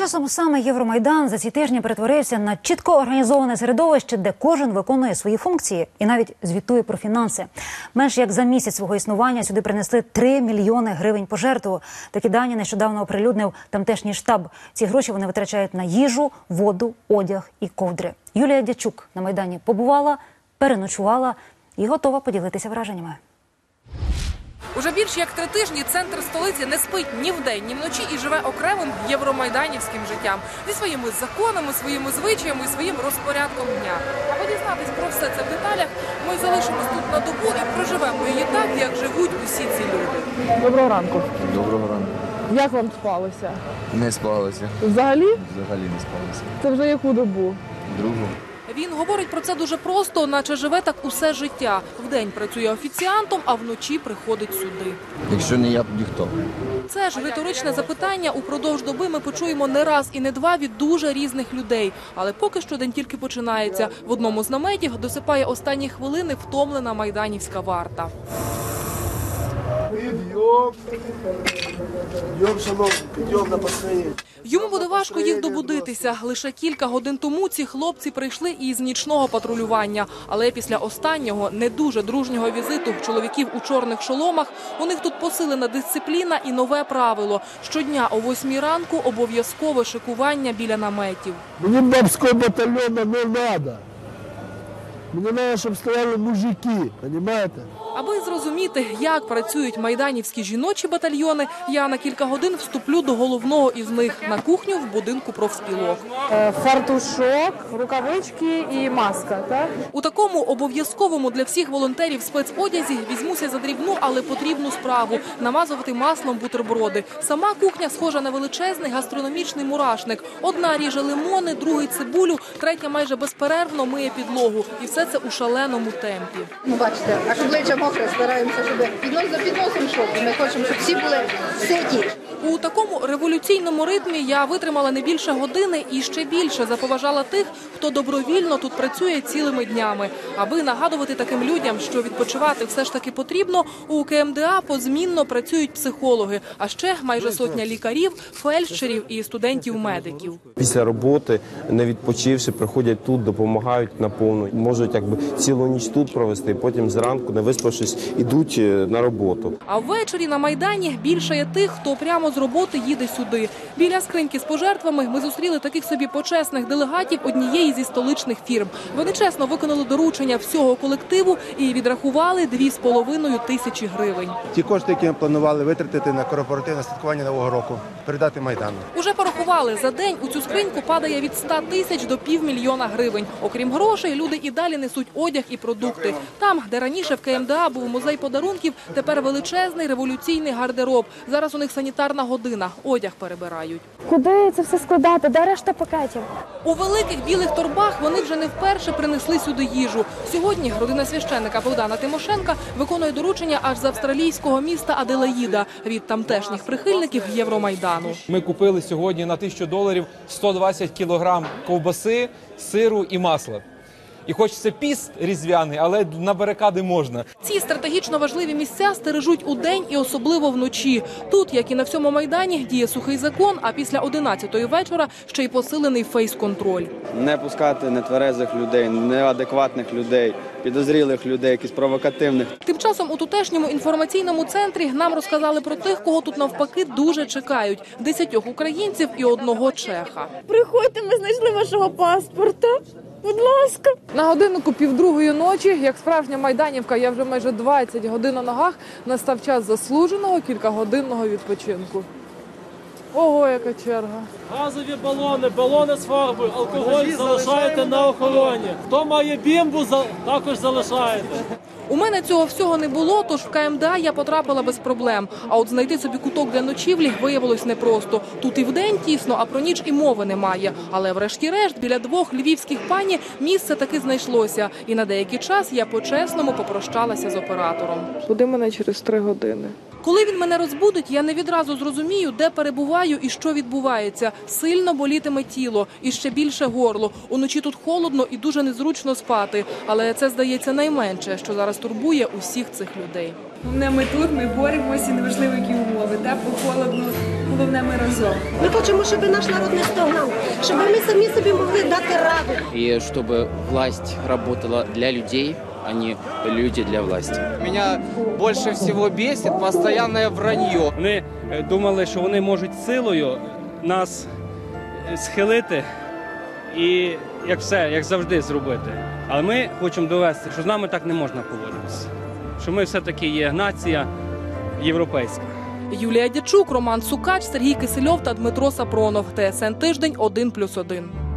часом саме Євромайдан за ці тижні перетворився на чітко організоване середовище, де кожен виконує свої функції і навіть звітує про фінанси. Менш як за місяць свого існування сюди принесли 3 мільйони гривень пожертву. Такі дані нещодавно оприлюднив тамтешній штаб. Ці гроші вони витрачають на їжу, воду, одяг і ковдри. Юлія Дячук на майдані побувала, переночувала і готова поділитися враженнями. Уже більш як три тижні центр столиці не спить ні вдень, ні вночі і живе окремим євромайданівським життям зі своїми законами, своїми звичаями і своїм розпорядком дня. Аби дізнатись про все це в деталях, ми залишимось тут на добу і проживемо її так, як живуть усі ці люди. Доброго ранку. Доброго ранку. Як вам спалося? Не спалося. Взагалі? Взагалі не спалося. Це вже яку добу? Другу. Він говорить про це дуже просто, наче живе так усе життя. Вдень працює офіціантом, а вночі приходить сюди. Якщо не я, тоді хто? Це ж риторичне запитання упродовж доби ми почуємо не раз і не два від дуже різних людей. Але поки що день тільки починається. В одному з наметів досипає останні хвилини втомлена майданівська варта. Підйом. Підйом, шановні, підйом на построєння. Йому буде важко їх добудитися. Лише кілька годин тому ці хлопці прийшли із нічного патрулювання. Але після останнього не дуже дружнього візиту чоловіків у чорних шоломах у них тут посилена дисципліна і нове правило: щодня о восьмій ранку обов'язкове шикування біля наметів. Мені бабського батальйону не треба. Мені треба, щоб стояли мужики, розумієте? Аби зрозуміти, як працюють майданівські жіночі батальйони, я на кілька годин вступлю до головного із них на кухню в будинку профспілок. Е, Фартушок, рукавички і маска, так? У такому обов'язковому для всіх волонтерів спецодязі візьмуся за дрібну, але потрібну справу намазувати маслом бутерброди. Сама кухня схожа на величезний гастрономічний мурашник. Одна ріже лимони, другий цибулю, третя майже безперервно миє підлогу. І все це у шаленому темпі. Ну, бачите, аж обличчя мокре, стараємося, щоб піднос за підносом щоб Ми хочемо, щоб всі були ситі. У такому революційному ритмі я витримала не більше години і ще більше заповажала тих, хто добровільно тут працює цілими днями. Аби нагадувати таким людям, що відпочивати все ж таки потрібно, у КМДА позмінно працюють психологи, а ще майже сотня лікарів, фельдшерів і студентів-медиків. Після роботи, не відпочивши, приходять тут, допомагають наповну. Можуть якби цілу ніч тут провести, потім зранку, не виспавшись, ідуть е, на роботу. А ввечері на майдані більше є тих, хто прямо з роботи їде сюди. Біля скриньки з пожертвами ми зустріли таких собі почесних делегатів однієї зі столичних фірм. Вони чесно виконали доручення всього колективу і відрахували дві з половиною тисячі гривень. Ті кошти, які ми планували витратити на корпоративне святкування нового року, передати майдану. Уже порахували за день у цю скриньку падає від 100 тисяч до півмільйона гривень. Окрім грошей, люди і далі несуть одяг і продукти. Там, де раніше в КМДА був музей подарунків, тепер величезний революційний гардероб. Зараз у них санітарна година. Одяг перебирають. Куди це все складати? Де решта пакетів? У великих білих торбах вони вже не вперше принесли сюди їжу. Сьогодні родина священника Богдана Тимошенка виконує доручення аж з австралійського міста Аделаїда від тамтешніх прихильників Євромайдану. Ми купили сьогодні на тисячу доларів 120 кілограм ковбаси, сиру і масла. І хоч це піст різдвяний, але на барикади можна. Ці стратегічно важливі місця стережуть удень і особливо вночі. Тут, як і на всьому майдані, діє сухий закон. А після 11-ї вечора ще й посилений фейс-контроль. не пускати нетверезих людей, неадекватних людей, підозрілих людей, якісь провокативних. Тим часом у тутешньому інформаційному центрі нам розказали про тих, кого тут навпаки дуже чекають: десятьох українців і одного чеха. Приходьте, ми знайшли вашого паспорта. Будь ласка. На годиннику півдругої ночі, як справжня майданівка, я вже майже 20 годин на ногах. Настав час заслуженого кількагодинного відпочинку. Ого, яка черга. Газові балони, балони з фарбою, алкоголь залишаєте на охороні. Хто має бімбу, за- також залишаєте. У мене цього всього не було, тож в КМДА я потрапила без проблем. А от знайти собі куток для ночівлі виявилось непросто. Тут і вдень тісно, а про ніч і мови немає. Але врешті-решт біля двох львівських пані місце таки знайшлося. І на деякий час я по-чесному попрощалася з оператором. Буди мене через три години. Коли він мене розбудить, я не відразу зрозумію, де перебуваю і що відбувається. Сильно болітиме тіло і ще більше горло. Уночі тут холодно і дуже незручно спати. Але це здається найменше, що зараз турбує усіх цих людей. Головне, ми тут, ми боремося, неважливо, які умови. Тепло, холодно, головне ми разом. Ми хочемо, щоб наш народ не стогнав, щоб ми самі собі могли дати раду. И чтобы власть работала для людей, а не люди для власти. Меня больше всего бесит постоянное вранье. Вони е, думали, що вони можуть силою нас е, схилити і як все, як завжди, зробити. Але ми хочемо довести, що з нами так не можна поводитися. Що ми все-таки є нація європейська. Юлія Дячук, Роман Сукач, Сергій Кисельов та Дмитро Сапронов. ТСН тиждень 1+,1.